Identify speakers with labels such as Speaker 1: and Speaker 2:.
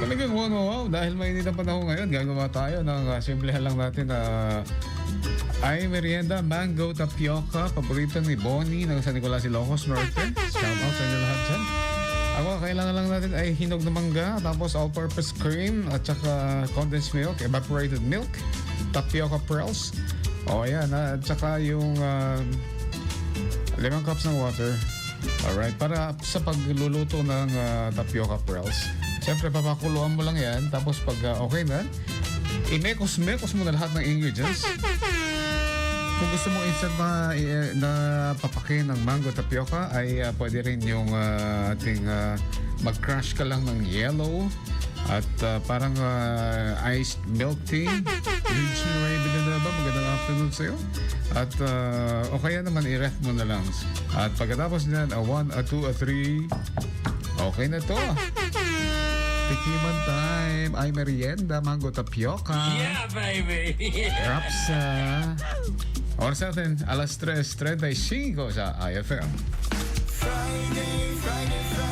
Speaker 1: Talagang wow, wow, wow. Dahil mainit ang panahon ngayon, gagawa tayo ng uh, simplihan lang natin na ay merienda, mango, tapioca, paborito ni Bonnie ng San Nicolas Ilocos Norte. Shout out sa inyo lahat dyan. Ako, kailangan lang natin ay hinog na mangga, tapos all-purpose cream, at saka condensed milk, evaporated milk, tapioca pearls. O, ayan, ah, at saka yung ah, limang cups ng water. Alright, para sa pagluluto ng ah, tapioca pearls. Siyempre, papakuluan mo lang yan. Tapos pag ah, okay na, imekos-mekos mo na lahat ng ingredients. Kung gusto mo instant na, i- na papakin ng mango tapioca, ay ah, pwede rin yung ah, ating ah, mag-crush ka lang ng yellow at ah, parang ah, iced milk tea. Luigi Ray Villanueva, magandang afternoon sa'yo. At uh, o kaya naman i-ref mo na lang. At pagkatapos niyan, a 1, a 2, a 3, okay na to. Tikiman time, ay merienda, mango tapioca.
Speaker 2: Yeah, baby!
Speaker 1: Rapsa. Oras natin, alas 3.35 sa IFM.
Speaker 3: Friday, Friday, Friday.